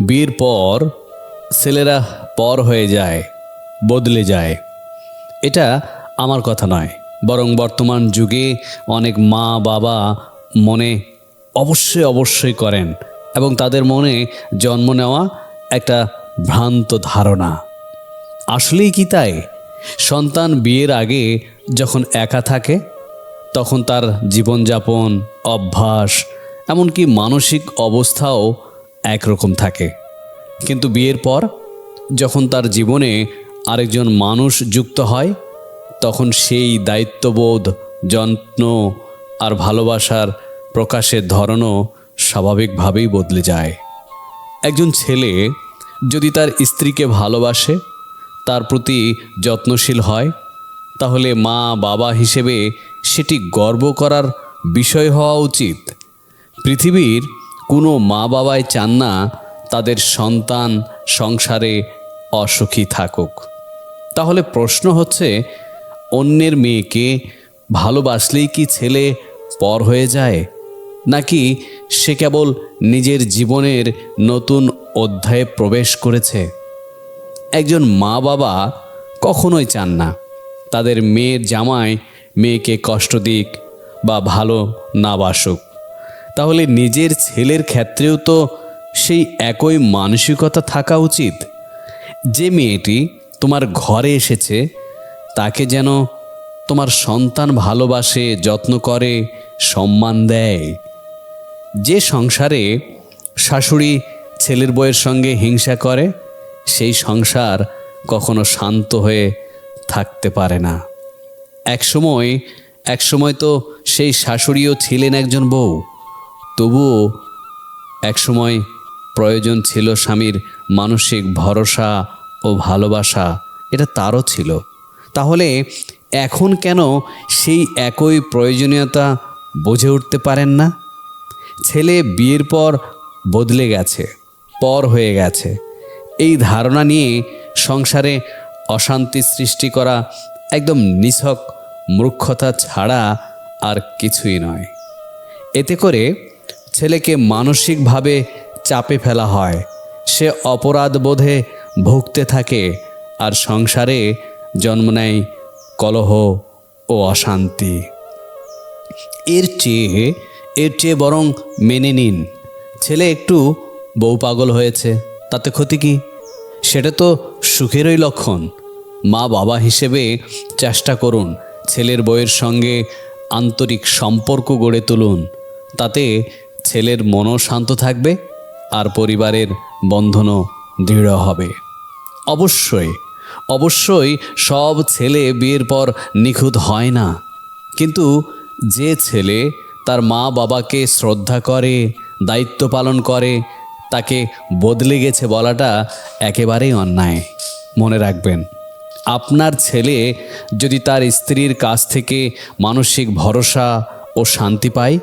বিয়ের পর ছেলেরা পর হয়ে যায়, বদলে যায়। এটা আমার কথা নয়, বরং বর্তমান যুগে অনেক মা বাবা মনে অবশ্যই অবশ্যই করেন এবং তাদের মনে জন্ম নেওয়া একটা ভ্রান্ত ধারণা। আসলেই কি তাই? সন্তান বিয়ের আগে যখন একা থাকে, তখন তার জীবনযাপন, অভ্যাস, এমনকি মানসিক অবস্থাও একরকম থাকে। কিন্তু বিয়ের পর, যখন তার জীবনে আরেকজন মানুষ যুক্ত হয়, তখন সেই দায়িত্ববোধ, যত্ন আর ভালোবাসার প্রকাশের ধরনও স্বাভাবিকভাবেই বদলে যায়। একজন ছেলে যদি তার স্ত্রীকে ভালোবাসে, তার প্রতি যত্নশীল হয়, তাহলে মা বাবা হিসেবে সেটি গর্ব করার বিষয় হওয়া উচিত। পৃথিবীর কোনো মা বাবাই চান না তাদের সন্তান সংসারে অসুখী থাকুক। তাহলে প্রশ্ন হচ্ছে, অন্যের মেয়েকে ভালোবাসলেই কি ছেলে পর হয়ে যায়? নাকি সে কেবল নিজের জীবনের নতুন অধ্যায়ে প্রবেশ করেছে? একজন মা বাবা কখনোই চান না। তাদের মেয়ের জামাই মেয়েকে কষ্ট দিক বা ভালো না বাসুক। তাহলে নিজের ছেলের ক্ষেত্রেও তো সেই একই মানসিকতা থাকা উচিত। যে মেয়েটি তোমার ঘরে এসেছে, তাকে যেন তোমার সন্তান ভালোবাসে, যত্ন করে, সম্মান দেয়। যে সংসারে শাশুড়ি ছেলের বউয়ের সঙ্গে হিংসা করে, সেই সংসার কখনো শান্ত হয়ে থাকতে পারে না। একসময় একসময় তো সেই শাশুড়িও ছিলেন একজন বউ। তবুও একসময় প্রয়োজন ছিল স্বামীর মানসিক ভরসা ও ভালোবাসা, এটা তারও ছিল। তাহলে এখন কেন সেই একই প্রয়োজনীয়তা বুঝে উঠতে পারেন না? ছেলে বিয়ের পর বদলে গেছে, পর হয়ে গেছে। এই ধারণা নিয়ে সংসারে অশান্তি সৃষ্টি করা একদম নিছক মূর্খতা ছাড়া আর কিছুই নয়। এতে করে ছেলেকে মানসিকভাবে চাপে ফেলা হয়। সে অপরাধ বোধে ভুগতে থাকে আর সংসারে জন্ম নেয় কলহ ও অশান্তি। এর চেয়ে এর চেয়ে বরং মেনে নিন, ছেলে একটু বউ পাগল হয়েছে, তাতে ক্ষতি কি? সেটা তো সুখেরই লক্ষণ। মা বাবা হিসেবে চেষ্টা করুন ছেলের বউয়ের সঙ্গে আন্তরিক সম্পর্ক গড়ে তুলুন, তাতে ছেলের মনও শান্ত থাকবে আর পরিবারের বন্ধনও দৃঢ় হবে। অবশ্যই অবশ্যই সব ছেলে বিয়ের পর নিখুঁত হয় না। কিন্তু যে ছেলে তার মা বাবাকে শ্রদ্ধা করে, দায়িত্ব পালন করে, তাকে বদলে গেছে বলাটা একেবারেই অন্যায়। মনে রাখবেন, আপনার ছেলে যদি তার স্ত্রীর কাছ থেকে মানসিক ভরসা ও শান্তি পায়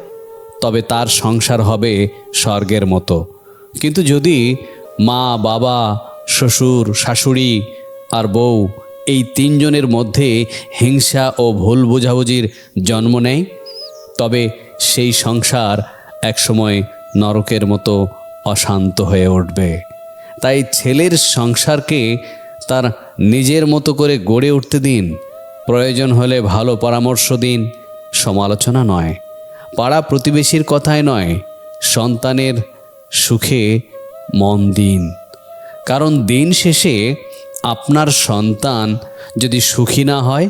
তবে তার সংসার হবে স্বর্গের মতো। কিন্তু যদি মা, বাবা, শ্বশুর, শাশুড়ি আর বউ এই তিনজনের মধ্যে হিংসা ও ভুল বোঝাবুঝির জন্ম নেয়, তবে সেই সংসার একসময় নরকের মতো অশান্ত হয়ে উঠবে। তাই ছেলের সংসারকে তার নিজের মতো করে গড়ে উঠতে দিন। প্রয়োজন হলে ভালো পরামর্শ দিন। সমালোচনা নয়। পাড়া প্রতিবেশীর কথায় নয়, সন্তানের সুখে মন দিন। কারণ দিন শেষে আপনার সন্তান যদি সুখী না হয়,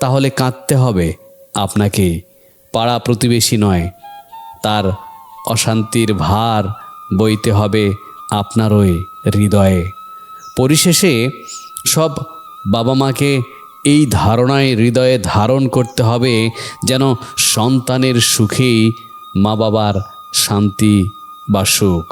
তাহলে কাঁদতে হবে। আপনাকে পাড়া প্রতিবেশী নয়, তার অশান্তির ভার বইতে হবে আপনারই হৃদয়ে। পরিশেষে সব বাবা মাকে এই ধারণায় হৃদয়ে ধারণ করতে হবে যেন সন্তানের সুখেই মা বাবার শান্তি বা সুখ।